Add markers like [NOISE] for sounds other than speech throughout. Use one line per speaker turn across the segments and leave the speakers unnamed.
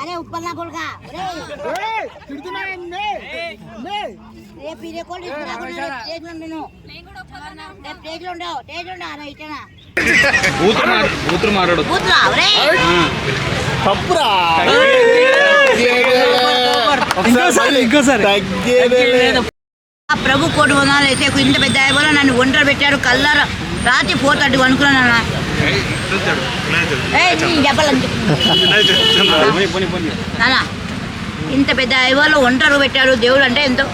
అరే ఉప్పల్ నా. కొడుక రేపు ఇదే కోళ్ళు స్టేజ్లో నేను. రేపు స్టేజ్లో ఉండవు స్టేజ్లో ఉండవు
మాట్లాడు.
కూతురా
తప్పురా.
ఇంకోసారి ఇంకోసారి.
ఆ ప్రభు కోటి వందలు వేసే ఇంత పెద్ద అయిపోయి నన్ను ఒంటరి పెట్టాడు. కల్లార రాత్రి ఫోర్ థర్టీ అనుకున్నాను ఇంత పెద్ద ఐవాలో ఒంటరి పెట్టాడు దేవుడు అంటే ఎంతో.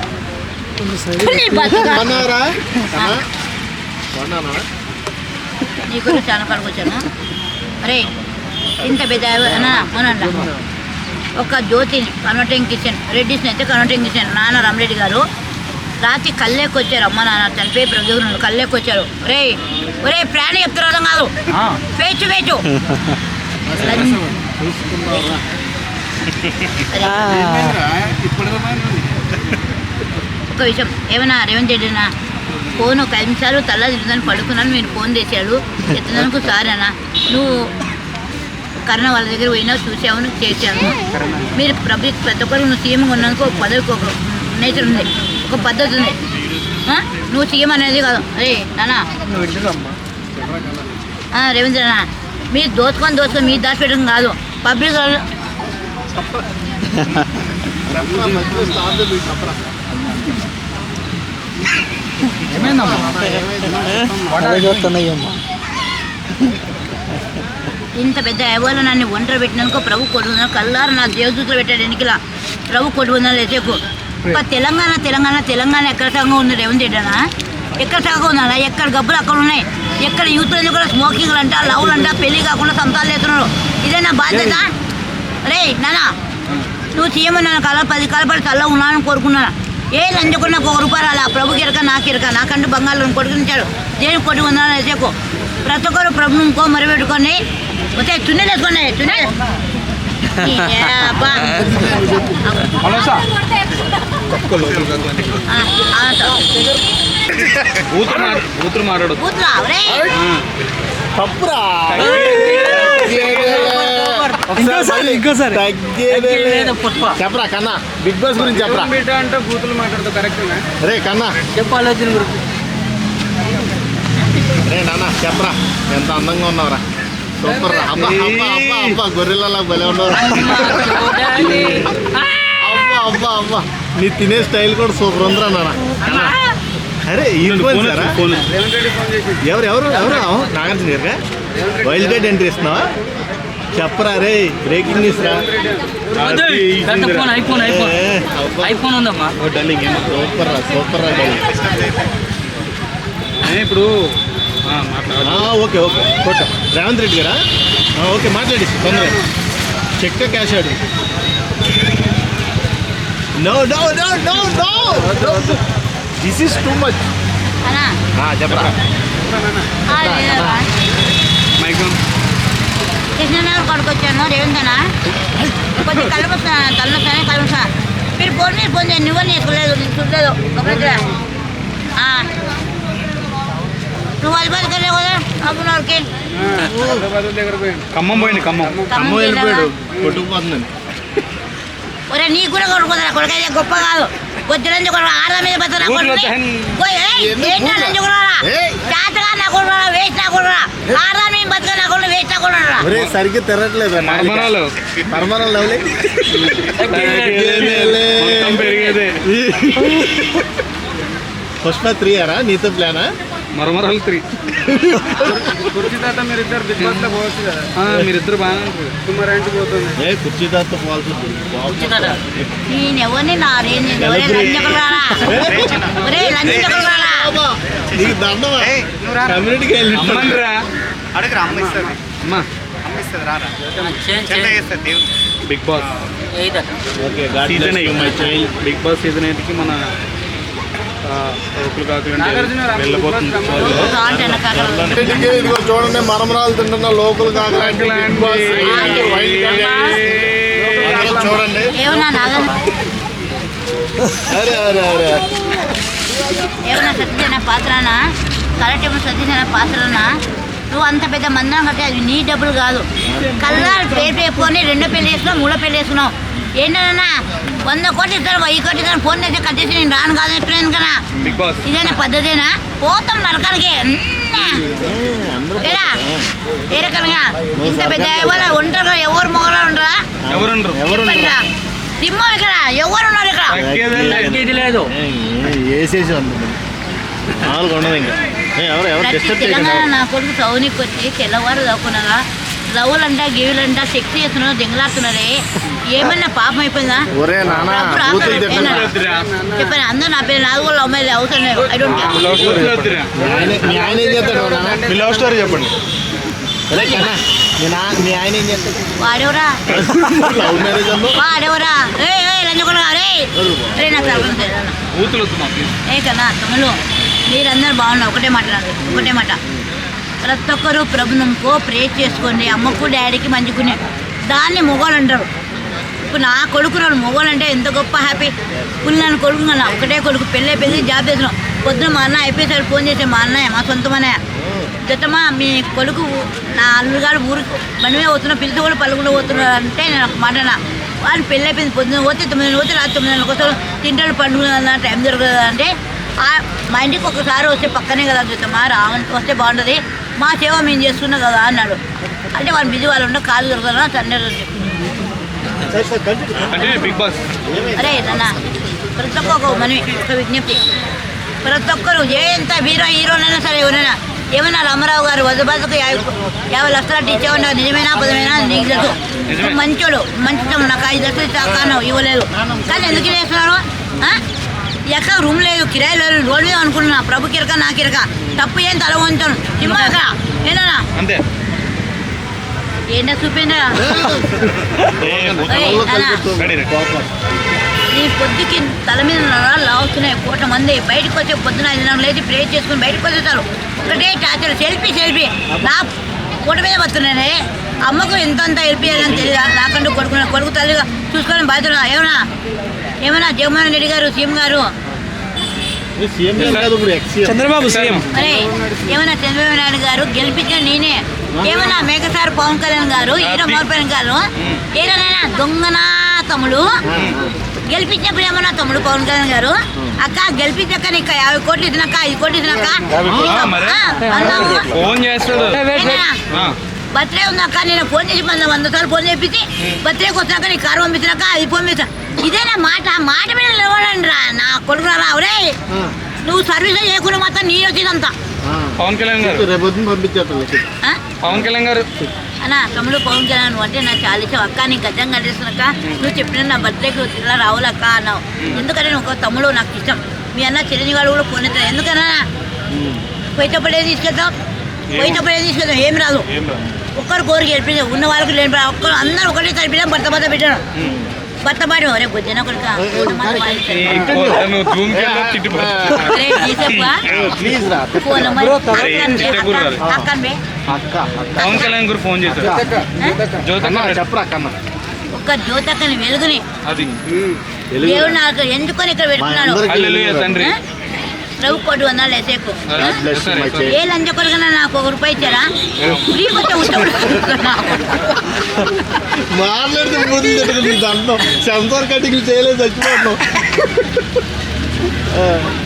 నీ బతుక.
అన్నారా అన్నానా
నీ గురించి చాలా కాడికి వచ్చాను? అరే ఇంత పెద్ద అవునంట ఒక జ్యోతిని కన్వర్టింగ్ కిచెన్ రెడ్డిస్ని అయితే కన్వర్టింగ్ కిచెన్ నాన్న రామరెడ్డి గారు. రాత్రి కళ్ళేకి వచ్చారు అమ్మ నాన్న చనిపోయి ప్రభుత్వం కళ్ళేకి వచ్చారు ఒరే ఒరే ప్రాణి చెప్తారు అర్థం కాదు. పేచు పేచు ఒక విషయం ఏమన్నా రేవంత్ రెడ్డినా ఫోన్ ఒక ఐదు నిమిషాలు తల్ల తిరుగుదని పడుకున్నాను మీరు ఫోన్ చేశాడు ఎత్తున్నందుకు సార్ అన్న. నువ్వు కరోనా వాళ్ళ దగ్గర పోయినా చూసావు నువ్వు చేశాను మీరు ప్రభు ప్రతి ఒక్కరు నువ్వు సీఎం ఉన్నందుకు ఒక పదవికి ఒక నేచర్ ఉంది. ఒక పద్ధతి ఉంది? నువ్వు అనేది కాదు. అరే నానా. రేవంత్ అన్న మీరు దోచుకొని దోచుకొని మీరు దాచిపెట్టడం కాదు. పబ్లిక్ ఇంత పెద్ద ఎవరు నన్ను ఒంటరి పెట్టినందుకు ప్రభు కొడుకున్నా కల్లారు నా దేవదూతలు పెట్టాడు ఎన్నికల ప్రభు కొడుకున్నా లేచేకు ఇప్పుడు తెలంగాణ తెలంగాణ తెలంగాణ ఎక్కడ సగం ఉంది రేవంత్ రెడ్డి అన్న. ఎక్కడ సగం ఉందన్న ఎక్కడ గబ్బులు అక్కడ ఉన్నాయి? ఎక్కడ యూత్ కూడా స్మోకింగ్లు అంట లవ్లు అంట పెళ్ళి కాకుండా సంతాలు చేస్తున్నారు? ఇదే నా బాధ్యత? రే నానా నువ్వు సీఎం నన్ను కల పది కలపడి తల్ల ఉన్నానని కోరుకున్నాను? ఏ లంచకుండా ఒక రూపాయలు అలా ప్రభుకి ఇరక నాకు ఇరక నాకంటూ బంగాళం కొడుకునిచ్చాడు దేని కొట్టి ఉందని వేసేకు ప్రతి ఒక్కరు ప్రభుని ఇంకో మరి పెట్టుకొని చున్నీ వేసుకోండి చున్నీ
మాట్లాడు మాట్లాడు
కూతురా
తప్పురా
ఇంకోసారి
చెప్పరా కన్నా బిగ్ బాస్ గురించి చెప్పరా.
అంటే బూతులు మాట్లాడుతూ కరెక్టేనా
రే కన్నా రే నాన్న చెప్పరా. ఎంత అందంగా ఉన్నావురా. సూపర్ రా అబ్బా అబ్బా అబ్బా అబ్బా గొర్రెలలా భలే ఉన్నావురా అబ్బా అబ్బా అబ్బా నీ తినే స్టైల్ కూడా సూపర్ ఉందిరా నాన్న. అరే ఈ
ఫోన్
సారా
ఫోన్
ఎవరు ఎవరు ఎవరు నాగార్జున గారుగా వైల్డ్ కార్డ్ ఎంట్రీ ఇస్తున్నావా చెప్పరా రే బ్రేకింగ్ న్యూస్ రా
ఐఫోన్ ఉందమ్మా
సూపర్ రా సూపర్ రా.
ఇప్పుడు
ఓకే ఓకే. కొట్ట రేవంత్ రెడ్డి గారా? ఆ, ఓకే మాట్లాడి. తొందరగా. చెక్ క్యాష్ ఆడు no no no no no this is too much చెప్పరా.
మైక్
కృష్ణనగర్ కొడుకొచ్చాను రేవంతనా? కొద్ది కలుపు తలనొస్తానే కలుపు మీరు ఫోన్ మీద ఫోన్ చేయండి నువ్వు నేర్చుకోలేదు నేను చూడలేదు గమనించరా ఆ. నువ్వు వెళ్ళావు కదా
పోయింది ఖమ్మం పోయింది ఖమ్మం.
అమ్మ వెళ్ళిపోయాడు కొట్టుకుపోతుందని
ఒరే నీ కూడా కొడుకుందా కొడుకైతే గొప్ప కాదు. కొద్దిరంజు కొడుకు ఆడ మీద.
ఏయ్.
చేతగా నా కొడుకు వేస్ట్ నా కొడుకు ఆడ మీద బతక నా కొడుకు వేస్ట్ నా కొడుకు
ఒరే సరిగ్గా తిరగట్లేదు
మరమరాలు
పరమరం లవ్లీ.
మొత్తం పెరిగేదే.
పుష్ప త్రీ అరా నీతో ప్లానా?
మరమరాలు త్రీ కుర్చీ తాత మీరిద్దరు బిగ్ బాస్లో పోవచ్చు కదా. మీరిద్దరు బాగానే ఉంటారు. కుమార్ ఇంటికి పోతుంది.
ఏ కుర్చీ తాత పోవాల్సి
నేను ఎవరిని నా రేంజ్ ఒరే లంచకులు రారా? ఒరే లంచకులు రారా?
నీకు దండమా? కమ్యూనిటీకి వెళ్ళి
అమ్మని రా
అడగరా అమ్మ ఇస్తుంది.
అమ్మా.
అమ్మ ఇస్తుంది రారా? చెండ చేస్తుంది దేవుడు.
Bigg Boss.
Okay
season eight Bigg Boss season ఎయిట్కి మన
ఇదిగో చూడండి మరమరాలు తింటున్న లోకల్ కాకలాంటి చూడండి. అరే అరే అరే.
ఏమన్నా సతీష్ అనే పాత్రనా కరెక్ట్ పాత్రనా? నువ్వు అంత పెద్ద మందం కట్టే అది నీ డబ్బులు కాదు. కల్లాలు పేరు పేపుకొని రెండో పెళ్ళి వేసుకున్నావు మూడో పెళ్ళి వేసుకున్నావు ఏంటన్నా? వంద కోట్లు ఇస్తారు వెయ్యి కోట్లు ఇస్తారు ఫోన్ చేసి కట్టేసి నేను రాను కాదు చెప్పినాను కదా
బిగ్ బాస్
ఇదేనా పద్ధతేనా? పోతాం నరకాలకి ఏరా? ఏ రకంగా? ఇంత పెద్ద ఎవరు ఉంటారు ఎవరు మొగలు ఉండరా? చెప్పండిరా. సింహం ఇక్కడ ఎవరు ఉన్నారు ఇక్కడ?
లేదు.
తెలంగాణ నా కొడుకు సౌనికి వచ్చి తెల్లవారు చదువుకున్నారా లవ్వులంట గివులంట సెక్స్ చేస్తున్నారు దెంగలాడుతున్నారే. ఏమన్నా పాపం అయిపోయిందా? చెప్పాను అందరూ నా పేరు నాది కూడా లవ్ మ్యారేజ్ అవసరం లేదు. ఐ డోంట్ కేర్
స్టోరీ చెప్పండి.
వాడెవరా? ఏ లంచకొండ రే నాకు ఏ మీరందరూ బాగున్నారు ఒకటే మాట నాది ఒకటే మాట. ప్రతి ఒక్కరూ ప్రభునంకో ప్రే చేసుకోండి. అమ్మకు డాడీకి మంచుకునే దాన్ని మొగోలు అంటారు. ఇప్పుడు నా కొడుకు రాడు మొగోలు అంటే ఎంత గొప్ప హ్యాపీ పుల్లి నన్ను కొడుకు కన్నా ఒకటే కొడుకు. పెళ్ళి పెళ్ళి జాబ్ చేసినాం పొద్దున మా అన్న అయిపోయేసరికి ఫోన్ చేసే మా అన్నయ్య మా సొంతం అన్నయ్య. జతమా మీ కొడుకు నా అల్లుగాడు ఊరికి మనమే పోతున్నా. పిలిచి కూడా పలుకుండా పోతున్నారు అంటే నేను ఒక మాట వాళ్ళు పెళ్ళి అయిపోయింది. పొద్దున పోతే తొమ్మిది పోతే రాత్రి తొమ్మిది గంటలకు తింటాడు పండుగ టైం దొరకదు అంటే ఆ- మా ఇంటికి ఒకసారి వస్తే పక్కనే కదా జతమా రావని వస్తే బాగుంటుంది. మా సేవ మేము చేస్తున్నాం కదా అన్నాడు. అంటే వాళ్ళు బిజీ వాళ్ళు ఉండే కాలు దొరకదా తండ్రి
అంటే బిగ్ బాస్.
అరే నాన్న ప్రతి ఒక్క ఒక మనవి ఒక విజ్ఞప్తి. ప్రతి ఒక్కరు ఏ ఎంత హీరో హీరోనైనా సరే ఎవరైనా ఏమన్నా రామారావు గారు వదబాదుకు యాభై యాభై లక్షలు ఇచ్చేవాడు నిజమేనా పదమేనా నీకు తెలుసు. మంచోడు మంచితనం నాకు ఐదు లక్షలు ఇవ్వలేదు. కానీ ఎందుకు చేస్తున్నారు ఆ? ఎక్కడ రూమ్ లేదు కిరాయి లేదు అనుకుంటున్నా. ప్రభు కిరక నా కిరక. తప్పు ఏం తల వంచాను ఎక్కడ ఏనా
అంతే.
ఏంటో చూపిండా రెడీ. ఈ పొద్దుకి తల మీద నరాలు లాగుతున్నాయి కోట మంది. బయటకు వచ్చే పొద్దున ఐదు లేచి ప్రే చేసుకుని బయటకు వచ్చేస్తారు. ఒకటే టాచర్ సెల్ఫీ సెల్ఫీ నా కోట మీద వస్తున్నానే అమ్మకు ఎంత అంత హెల్ప్ చేయాలని తెలియదా నాకంటూ కొడుకున్న కొడుకు తల్లిగా చూసుకొని బాధ్యత ఏమన్నా? ఏమన్నా జగన్మోహన్ రెడ్డి గారు సీఎం గారు?
చంద్రబాబు సీఎం.
అరే ఏమన్నా చంద్రబాబు నాయుడు గారు గెలిపించిన నేనే. ఏమన్నా మేఘసార్ పవన్ కళ్యాణ్ గారు హీరో మోర్పన్ గారు ఏదైనా దొంగనా తమ్ముడు? గెలిపించినప్పుడు ఏమన్నా తమ్ముడు పవన్ కళ్యాణ్ గారు? అక్క గెలిపించాక నీకు యాభై కోట్లు ఇచ్చినాక ఐదు కోట్లు ఇచ్చినాక?
మరి? ఆ,
బర్త్డే ఉందాక నేను ఫోన్ చేసి మన వంద సార్లు ఫోన్ చేపించి బర్త్డేకి వచ్చినాక నీ కారు పంపించినాక అది పంపించా ఇదేనా మాట? మాట మీద నిలబడండి రా. నా కొడుకు రా ఒరే నువ్వు సర్వీస్ చేయకుండా మాత్రం నీ వచ్చిందంతా.
పవన్ కళ్యాణ్ గారు.
రేపు పంపించేస్తాను?
పవన్ కళ్యాణ్ గారు.
అన్న తమ్ముడు పవన్ కళ్యాణ్ అంటే నాకు చాలా ఇష్టం అక్క నీ గజం కట్టేస్తున్నాక నువ్వు చెప్పిన నా బర్త్డేకి ఇలా రావులక్క అన్నావు. ఎందుకంటే నువ్వు ఒక తమ్ముడు నాకు ఇష్టం. మీ అన్న చిరంజీవి గారు కూడా ఫోన్ ఎత్తాడు ఎందుకన్నా? పోయేటప్పుడు ఏం తీసుకెళ్తాం పోయేటప్పుడు ఏం తీసుకెళ్తాం ఏం రాదు. ఒక్కరు కోరిక గెలిపించాం ఉన్న వాళ్ళకి లేని ఒక్కరు అందరూ ఒకటే తరిపినా భర్త భర్త పెట్టాను భర్త పాడు అరే బుజ్జన కొడుక
ఈ కోట నువ్వు జూమ్ కెళ్ళి తిట్టి
అరే తీసేప్పా
ప్లీజ్ రా
ఫోన్ నెంబర్
అరే, చిట్టకూరు రాదు.
అక్కన్ బే
అక్క అక్క
పవన్ కళ్యాణ్ గారు ఫోన్ చేశారు జ్యోతి
కన్నా
అక్క
చెప్పరా కన్నా
ఒక్క జ్యోతక్కని వెలుగుని
అది
దేవుడు నాకు ఎందుకొని ఇక్కడ పెట్టుకున్నాడు
అందరికీ
హల్లెలూయా తండ్రి
ఆ? ప్రభు కోటి వందలు వేసేకు
God bless you, my
సరే,
ఏ లంచ కొడుకున్నా నాకు ఒక రూపాయి ఇచ్చారా ఫ్రీ కొంచెం
మాట్లాడితే తిట్టుకుంది దాంట్లో సెన్సార్ కటింగ్ చేయలేదు చచ్చిపోతున్నాం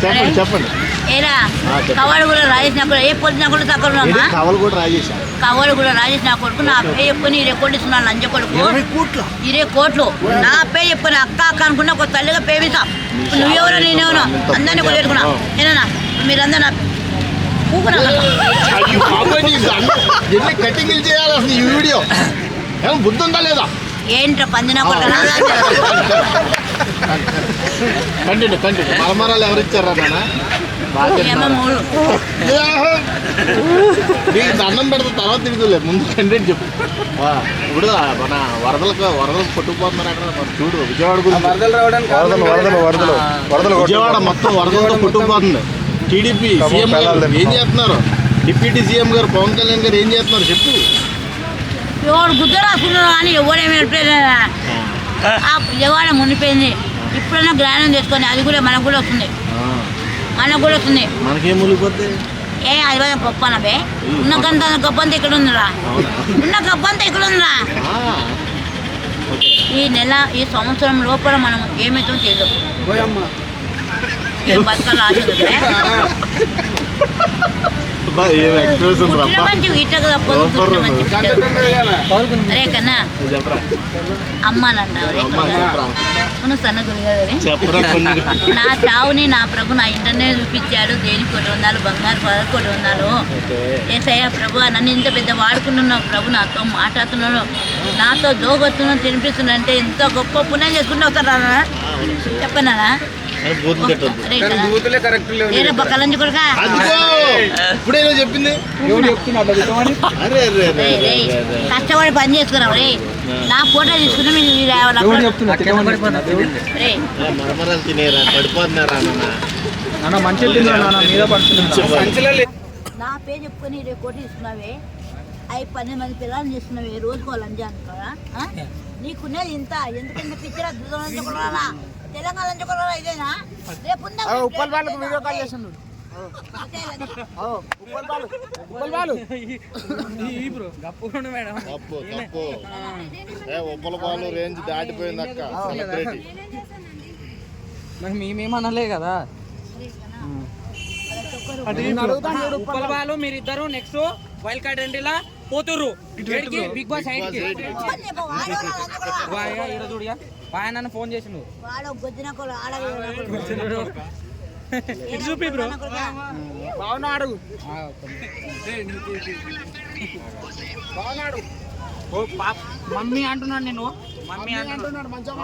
చెప్పండి చెప్పండి.
కవాడు కూడా రాజేష్ నా ఏ పొద్దున కూడా తక్కువ
కవలు కూడా రాజేశా.
కవాడు కూడా రాజేష్ నా కొడుకు నా పే చెప్పుకొని ఈ రికార్డు ఇస్తున్నాను లంచ కొడుకు.
ఇరవై కోట్ల?
ఇరే కోట్లు. నా పే చెప్పుకొని అక్క అక్క అనుకున్నా ఒక తల్లిగా పేమిస్తా నువ్వెవరో నేనెవరో? అందరినీ కూడా పెట్టుకున్నా ఏనా మీరందరూ నా ఊకున్నా
అయ్యో బాబోయ్, నీ దండం. ఎన్ని కటింగ్లు చేయాలి అసలు ఈ వీడియో? ఏమో బుద్ధి ఉందా లేదా?
ఏంట్రా పందిన
కంటిన్యూ కంటిన్యూ. మలమరాలు ఎవరు ఇచ్చారా నాన్న. నీకు దండం పెడితే తర్వాత తిరుగుతులే ముందు కంటెంట్ చెప్పు. ఇప్పుడు మన వరదలకు వరదలకు కొట్టుకుపోతున్నారు అక్కడ. మరి చూడు విజయవాడ గురించి.
వరదలు రావడానికి
వరదలు వరదలు వరదలు వరదలు
విజయవాడ మొత్తం వరదలతో కొట్టుకుపోతుంది. టీడీపీ సీఎం గారు ఏం చేస్తున్నారు? డిప్యూటీ సీఎం గారు పవన్ కళ్యాణ్ గారు ఏం చేస్తున్నారు? చెప్పు.
ఎవడు గుద్ద రాసుకున్నాడు కానీ ఆ. విజయవాడ మునిపోయింది ఇప్పుడైనా గ్రాండం తెచ్చుకొని అది కూడా మనకు కూడా వస్తుంది. మనకు కూడా వస్తుంది.
మనకేం
ఏ అది గొప్ప అనబే ఉన్న గంత గొప్ప అంతా ఇక్కడ ఉందిరా. ఉన్న గొప్ప అంతా ఇక్కడ ఉందిరా. ఈ నెల ఈ సంవత్సరం లోపల మనం ఏమైతే ఏం బతకాలి ఆశ [LAUGHS] నా చావుని నా ప్రభు నా ఇంటనే చూపించాడు. దేనికి కొట్టి వందాలు బంగారు కొట్టి
ఓకే.
ఏసయ్య ప్రభు నన్ను ఇంత పెద్ద వాడుకున్నావు ప్రభు నాతో మాట్లాడుతున్నాను నాతో దోగొస్తున్నాను తినిపిస్తున్నాను అంటే ఎంత గొప్ప పుణ్యం చేసుకుంటూ వస్తారా చెప్పనా
బూతులు ఇప్పుడే చెప్పింది.
కష్టపడి పని చేసుకున్నావు రే నా ఫోటో తీసుకుని మీరు ఈ రావాలి
ఎవరు
అక్కడ.
చెప్తున్నా తిట్టమని
రే
ఆ, మరమరాలు తినేరా పడిపోతున్నారా నాన్న?
నాన్న మంచి తిన్నా నాన్న మీద పడుతున్నా
నా పేరు చెప్పుకొని రేపు కోటి ఇస్తున్నావే అవి పన్నెండు మంది పిల్లల్ని చేస్తున్నావే రోజుకో లంజా అనుకోరా ఆ? నీకున్నది ఇంత ఎందుకంటే పిచ్చరా తెలంగాణ ఇదేనా? రేపు
ఉప్పల్ వాళ్ళకు వీడియో కాల్ చేసిండు.
అదే కదా.
ఉప్పల్ వాళ్ళు ఉప్పల్ వాళ్ళు
తప్పు తప్పు ఏ ఉప్పల పాలు రేంజ్ దాటిపోయింది అక్క సెలబ్రిటీ
మరి మేమేమనలే కదా.
ఉప్పల వాళ్ళు మీరిద్దరు నెక్స్ట్ వైల్డ్ కార్డ్ ఎంట్రీలా పోతుర్రు. ఇక్కడికి బిగ్ బాస్ ఈడ నన్ను ఫోన్ చేసిండు. చూపి బ్రో.
బాగున్నాడు
ఓ పాప. మమ్మీ అంటున్నాడు నేను మమ్మీ అంటున్నాడు.
మంచిగా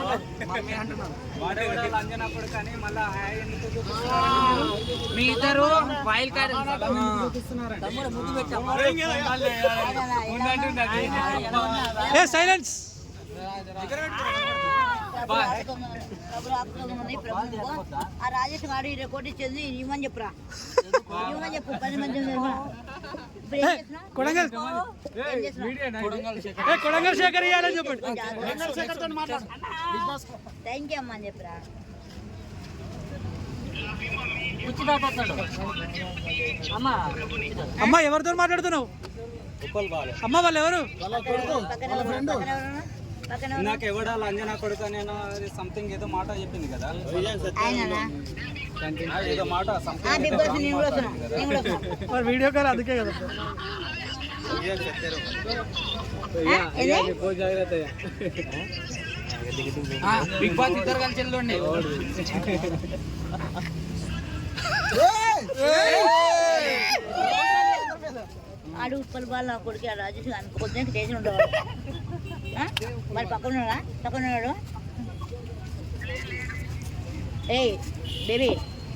మమ్మీ అంటున్నాడు. మీ ఇద్దరు వైల్డ్ కార్డ్ సైలెన్స్
ఆ రాజేష్ గారు ఇచ్చేది ఇవ్వమని చెప్పురా. ఇవ్వమని చెప్పు పది మంది ఉన్నారు. ఇప్పుడు ఏం చేస్తున్నావ్? ఏం చేస్తున్నావ్?
కొడంగల్ శేఖర్. ఇవ్వాలని చెప్పండి.
థ్యాంక్ యూ అమ్మా అని చెప్పురా.
అమ్మ. ఎవరితో మాట్లాడుతున్నావు? అమ్మ వాళ్ళు ఎవరు?
నాకు ఎవడా లంజనా కొడుకు నేను సంథింగ్ ఏదో మాట చెప్పింది కదా? ఏదో మాట
మరి వీడియో కాల్ అందుకే కదా?
జాగ్రత్త.
బిగ్ బాస్ ఇద్దరు కలిసి వెళ్ళండి.
ఆడు ఉప్పల్ బాల్ నా కొడుకు రాజేష్ అనుకో పొద్దున చేసి ఉండేవాడు? మరి పక్కన ఉన్నాడా పక్కన ఏయ్ బేబీ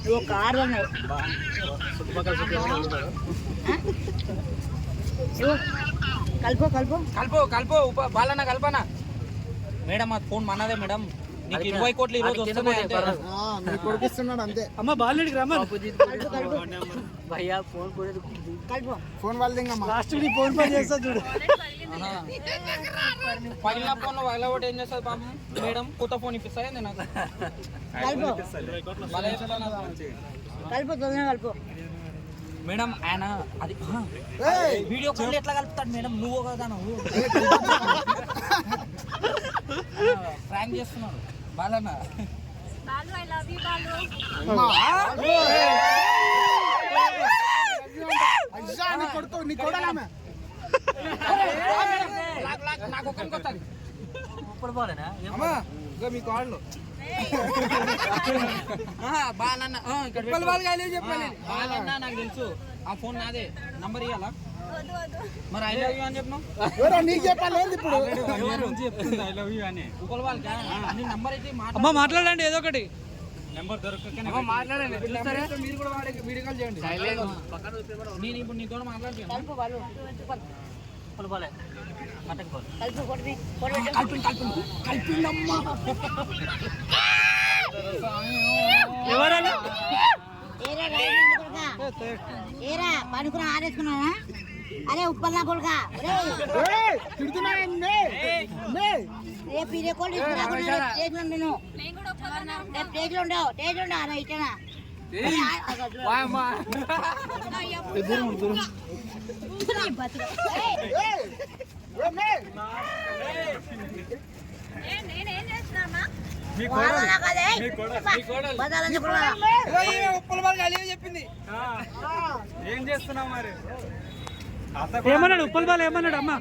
నువ్వు కారు అన్నావు కలుపు కలుపు.
కలుపు కలుపు బాలన్న కల్పన మేడం ఆ ఫోన్ మనదే మేడం. నీకు ఇరవై కోట్లు ఈరోజు వస్తున్నాయి అంతే.
మీ కొడుకిస్తున్నాడు అంతే.
అమ్మ రమ్మా
ఫోన్
లాస్ట్ ఫోన్ పే చేస్తా చూడు. పగిలిన ఫోన్ పగలబట్టి ఏం చేస్తుంది పాపం మేడం కొత్త ఫోన్ ఇప్పిస్తాయి నేను
కలుపు
మేడం ఆయన అది వీడియో కాల్ ఎట్లా కలుపుతాడు మేడం? నువ్వు కదా నువ్వు ప్రాంక్ చేస్తున్నాడు. బాలన్న
అయ్యా నీ కొడుకు నీ కొడాలమే
లాక్, లాక్, నాకు ఒక్కరికి వస్తుంది
అమ్మా ఇంకా మీ కాళ్ళు
బాలన్న ఆ, ఇక్కడ పెట్టు. బాలన్న నాకు తెలుసు ఆ ఫోన్ నాదే నంబర్ ఇవ్వాలా మరి ఐ లవ్ యూ అని చెప్పినావు?
ఎవరో నీకు చెప్పాలి ఏంది ఇప్పుడు?
ఐ లవ్ యూ అని.
ఒకళ్ళ వాళ్ళకా నీ నంబర్ అయితే
అమ్మ మాట్లాడండి ఏదో ఒకటి.
నెంబర్ దొరకకనే
మాట్లాడండి
మీరు కూడా వాడే వీడియో కాల్ చేయండి.
నేను ఇప్పుడు నీతో మాట్లాడుతున్నాను.
కలుపు వాళ్ళు కలుపు కొట్టి కొట్టి
ఎవరన్నా?
ఏరా రాజేష్ కొడుకా ఏరా పడుకుని ఆరేసుకున్నావా? అరే ఉప్పల్లా కొడుకా. ఒరేయ్, రేపు తీసుకురాకుండా రేపు స్టేజ్లో నేను రేపు స్టేజ్లో ఉండవు స్టేజ్లో ఉండవు అలా ఇట్టనా
ఉప్పల వాళ్ళు కలిగి చెప్పింది.
ఏం చేస్తున్నావు మరి?
ఏమన్నాడు? ఉప్పల్ బాల్ ఏమన్నాడు? అమ్మ.